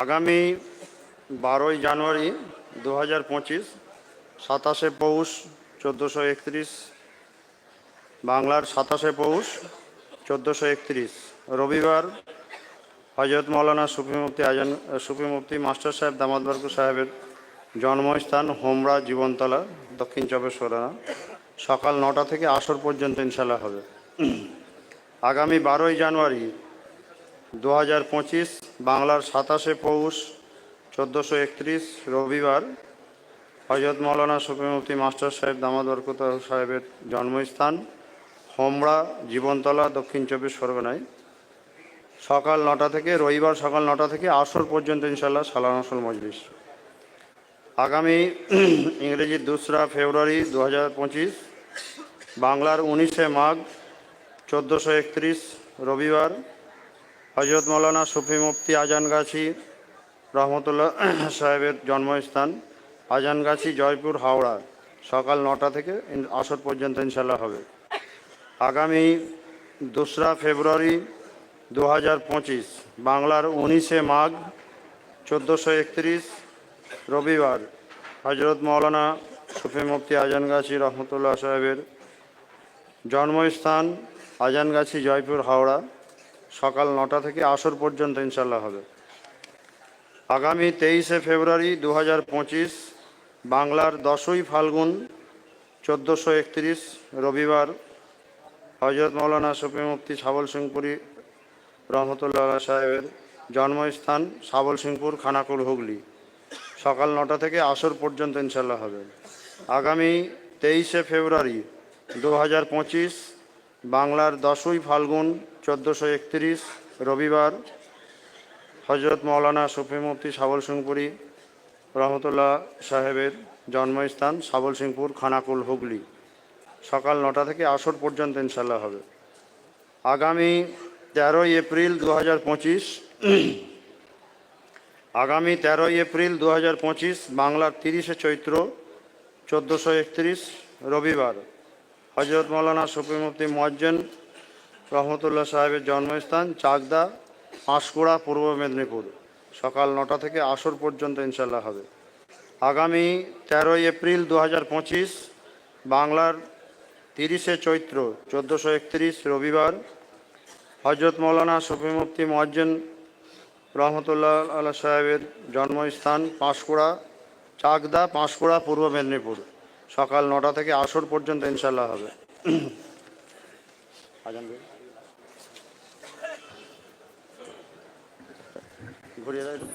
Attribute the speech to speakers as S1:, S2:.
S1: আগামী বারোই জানুয়ারি দু হাজার পঁচিশ, সাতাশে পৌষ চোদ্দোশো একত্রিশ, বাংলার সাতাশে পৌষ চোদ্দোশো একত্রিশ। রবিবার হজরত মৌলানা সুফি মুফতি আজান সুফি মুফতি মাস্টার সাহেব দামাদ বরকু সাহেবের জন্মস্থান হোমরা জীবনতলা, দক্ষিণ চব্বিশ পরগনা। সকাল নটা থেকে আসর পর্যন্ত ইনশাল্লাহ হবে। আগামী বারোই জানুয়ারি দু হাজার পঁচিশ, বাংলার সাতাশে পৌষ, চোদ্দোশো একত্রিশ, রবিবার হজরত মৌলানা সুফি মাস্টার সাহেব দামাদ বরকত সাহেবের জন্মস্থান, হোমড়া, জীবনতলা, দক্ষিণ চব্বিশ পরগনায়। সকাল নটা থেকে, রবিবার সকাল নটা থেকে আসর পর্যন্ত ইনশাল্লাহ সালান আসল মজলিস। আগামী ইংরেজি দোসরা ফেব্রুয়ারি দু হাজার পঁচিশ, বাংলার উনিশে মাঘ, চোদ্দোশো একত্রিশ, রবিবার হজরত মৌলানা সুফি মুফতি আজানগাছি রহমতুল্লাহ সাহেবের জন্মস্থান আজানগাছি জয়পুর, হাওড়া। সকাল নটা থেকে আসর পর্যন্ত ইনশাল্লাহ হবে। আগামী দোসরা ফেব্রুয়ারি দু হাজার পঁচিশ, বাংলার উনিশে মাঘ চোদ্দোশো একত্রিশ, রবিবার হজরত মৌলানা সুফি মুফতি আজানগাছি রহমতুল্লাহ সাহেবের জন্মস্থান আজানগাছি জয়পুর, হাওড়া। সকাল নটা থেকে আসর পর্যন্ত ইনশাল্লাহ হবে। আগামী তেইশে ফেব্রুয়ারি দু হাজার পঁচিশ, বাংলার দশই ফাল্গুন চোদ্দোশো একত্রিশ, রবিবার হজরত মৌলানা শফি মুফতি সাবল সিংপুরি রহমতুল্লাহ সাহেবের জন্মস্থান সাবল সিংপুর, খানাকুল হুগলি। সকাল নটা থেকে আসর পর্যন্ত ইনশাল্লাহ হবে। আগামী তেইশে ফেব্রুয়ারি দু হাজার পঁচিশ, বাংলার দশই ফাল্গুন চোদ্দোশো একত্রিশ, রবিবার হজরত মৌলানা শফি মুফতি সাবল সিংপুরি রহমতুল্লাহ সাহেবের জন্মস্থান সাবল সিংপুর খানাকুল হুগলি। সকাল নটা থেকে আসর পর্যন্ত ইনশাল্লাহ হবে। আগামী তেরোই এপ্রিল দু হাজার পঁচিশ, আগামী তেরোই এপ্রিল দু হাজার পঁচিশ, বাংলার তিরিশে চৈত্র চোদ্দোশো একত্রিশ, রবিবার হজরত মৌলানা শফি মুফতি মজ্জেন রহমতুল্লাহ সাহেবের জন্মস্থান চাকদা, পাঁশকুড়া, পূর্ব মেদিনীপুর। সকাল নটা থেকে আসর পর্যন্ত ইনশাল্লাহ হবে। আগামী তেরোই এপ্রিল দু হাজার পঁচিশ, বাংলার তিরিশে চৈত্র চোদ্দোশো একত্রিশ, রবিবার হজরত মৌলানা শফি মুফতি মজ্জেন রহমতুল্লাহ আল্লাহ সাহেবের জন্মস্থান পাঁশকুড়া, চাকদা, পাঁশকুড়া, পূর্ব মেদিনীপুর। সকাল নটা থেকে আসর পর্যন্ত ইনশাল্লাহ হবে। আজান இப்படி ஏதாவது